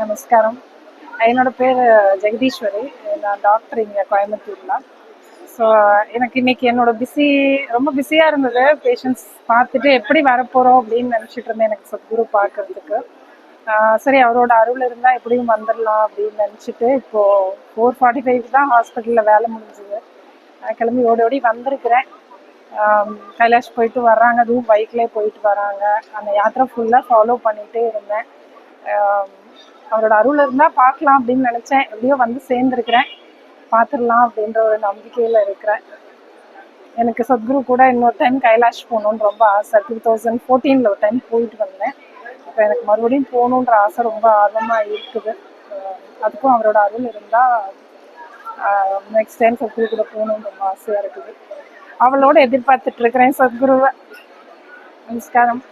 நமஸ்காரம். என்னோட பேர் ஜெகதீஸ்வரி. நான் டாக்டர் இங்கே கோயம்புத்தூர்ல. ஸோ எனக்கு இன்னைக்கு என்னோட பிஸி ரொம்ப பிஸியாக இருந்தது. பேஷண்ட்ஸ் பார்த்துட்டு எப்படி வரப்போகிறோம் அப்படின்னு நினச்சிட்டு இருந்தேன் எனக்கு சத்குரு பார்க்கறதுக்கு. சரி அவரோட அருள் இருந்தால் எப்படியும் வந்துடலாம் அப்படின்னு நினச்சிட்டு இப்போது ஃபோர் ஃபார்ட்டி ஃபைவ் தான் ஹாஸ்பிட்டலில் வேலை முடிஞ்சுது. நான் கிளம்பி ஓடி ஓடி வந்திருக்கிறேன். கைலாஷ் போயிட்டு வர்றாங்க. அதுவும் பைக்லேயே போயிட்டு வராங்க. அந்த யாத்திரை ஃபுல்லாக ஃபாலோ பண்ணிகிட்டே இருந்தேன். அவரோட அருள் இருந்தால் பார்க்கலாம் அப்படின்னு நினச்சேன். எப்படியோ வந்து சேர்ந்துருக்கிறேன். பார்த்துடலாம் அப்படின்ற ஒரு நம்பிக்கையில் இருக்கிறேன். எனக்கு சத்குரு கூட இன்னொரு டைம் கைலாஷ் போகணுன்னு ரொம்ப ஆசை. டூ தௌசண்ட் ஃபோர்டீனில் ஒரு டைம் போயிட்டு வந்தேன். இப்போ எனக்கு மறுபடியும் போகணுன்ற ஆசை ரொம்ப ஆர்வமாக இருக்குது. அதுக்கும் அவரோட அருள் இருந்தால் நெக்ஸ்ட் டைம் சத்குரு கூட போகணுன்னு ரொம்ப ஆசையாக இருக்குது. அவளோட எதிர்பார்த்துட்டு இருக்கிறேன் சத்குருவை. நமஸ்காரம்.